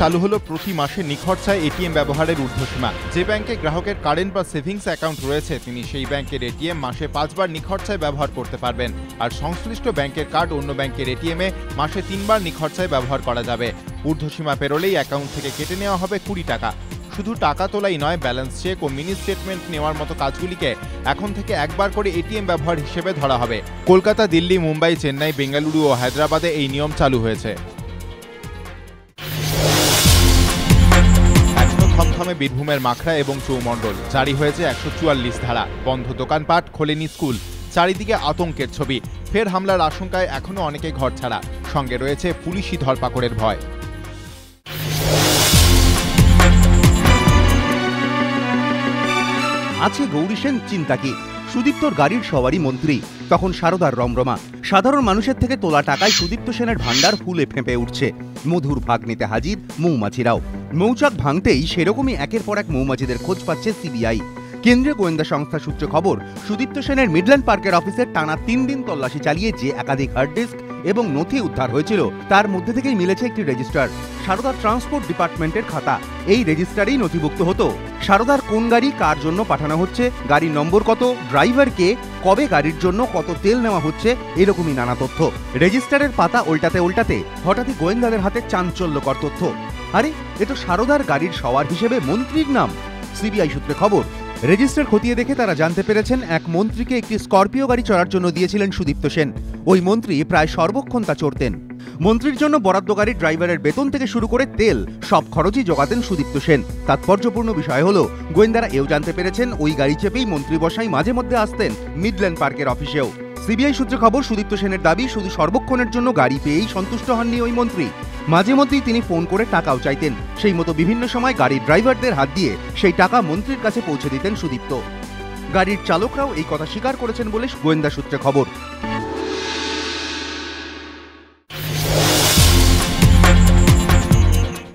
চালু হলো প্রতি মাসে নিখরচায় এটিএম ব্যবহারের ঊর্ধ্বসীমা। যে ব্যাংকে গ্রাহকের কারেন্ট বা সেভিংস অ্যাকাউন্ট রয়েছে, তিনি সেই ব্যাংকের এটিএম মাসে পাঁচবার নিখরচায় ব্যবহার করতে পারবেন। আর সংশ্লিষ্ট ব্যাংকের কার্ড অন্য ব্যাংকের এটিএমে মাসে তিনবার নিখরচায় ব্যবহার করা যাবে। ঊর্ধ্বসীমা পেরোলেই অ্যাকাউন্ট থেকে কেটে নেওয়া হবে কুড়ি টাকা। শুধু টাকা তোলাই নয়, ব্যালেন্স চেক ও মিনি স্টেটমেন্ট নেওয়ার মতো কাজগুলিকে এখন থেকে একবার করে এটিএম ব্যবহার হিসেবে ধরা হবে। কলকাতা, দিল্লি, মুম্বাই, চেন্নাই, বেঙ্গালুরু ও হায়দ্রাবাদে এই নিয়ম চালু হয়েছে। থমথমে বীরভূমের মাখড়া এবং চৌমণ্ডল। জারি হয়েছে একশো চুয়াল্লিশ ধারা। বন্ধ দোকানপাট খোলেনি স্কুল। চারিদিকে আতঙ্কের ছবি। ফের হামলার আশঙ্কায় এখনও অনেকে ঘর ছাড়া। সঙ্গে রয়েছে পুলিশি ধরপাকড়ের ভয়। আছে গৌরী সেন, চিন্তা কি? সুদীপ্তর গাড়ির সবারই মন্ত্রী, তখন সারদার রমরমা। সাধারণ মানুষের থেকে তোলা টাকায় সুদীপ্ত সেনের ভাণ্ডার ফুলে ফেঁপে উঠছে। মধুর ভাগ নিতে হাজির মৌমাছিরাও। মৌচাক ভাঙতেই সেরকমই একের পর এক মৌমাছিদের খোঁজ পাচ্ছে সিবিআই। কেন্দ্রীয় গোয়েন্দা সংস্থা সূত্রে খবর, সুদীপ্ত সেনের মিডল্যান্ড পার্কের অফিসে টানা তিন দিন তল্লাশি চালিয়ে যে একাধিক হার্ড ডিস্ক এবং নথি উদ্ধার হয়েছিল। তার মধ্যে থেকেই মিলেছে একটি রেজিস্টার, সারদা ট্রান্সপোর্ট ডিপার্টমেন্টের খাতা। এই রেজিস্টারেই নথিভুক্ত হতো। সারদার কোন গাড়ি কার জন্য পাঠানো হচ্ছে, গাড়ির নম্বর কত, ড্রাইভার কে, কবে গাড়ির জন্য কত তেল নেওয়া হচ্ছে, এরকমই নানা তথ্য। রেজিস্টারের পাতা উল্টাতে উল্টাতে হঠাৎই গোয়েন্দাদের হাতে চাঞ্চল্যকর তথ্য। আরে, এ তো সারদার গাড়ির সওয়ার হিসেবে মন্ত্রীর নাম। সিবিআই সূত্রে খবর রেজিস্টার খতিয়ে দেখে তারা জানতে পেরেছেন এক মন্ত্রীকে একটি স্করপিও গাড়ি চড়ার জন্য দিয়েছিলেন সুদীপ্ত সেন। ওই মন্ত্রী প্রায় সর্বক্ষণ তা চড়তেন। মন্ত্রীর জন্য বরাদ্দ গাড়ির ড্রাইভারের বেতন থেকে শুরু করে তেল, সব খরচই জোগাতেন সুদীপ্ত সেন। তাৎপর্যপূর্ণ বিষয় হলো, গোয়েন্দারা এও জানতে পেরেছেন ওই গাড়ি চেপেই মন্ত্রী বসাই মাঝে মধ্যে আসতেন মিডল্যান্ড পার্কের অফিসেও। সিবিআই সূত্রে খবর, সুদীপ্ত সেনের দাবি, শুধু সর্বক্ষণের জন্য গাড়ি পেয়েই সন্তুষ্ট হননি ওই মন্ত্রী। মাঝে মধ্যেই তিনি ফোন করে টাকাও চাইতেন। সেই মতো বিভিন্ন সময় গাড়ির ড্রাইভারদের হাত দিয়ে সেই টাকা মন্ত্রীর কাছে পৌঁছে দিতেন সুদীপ্ত। গাড়ির চালকরাও এই কথা স্বীকার করেছেন বলে গোয়েন্দা সূত্রে খবর।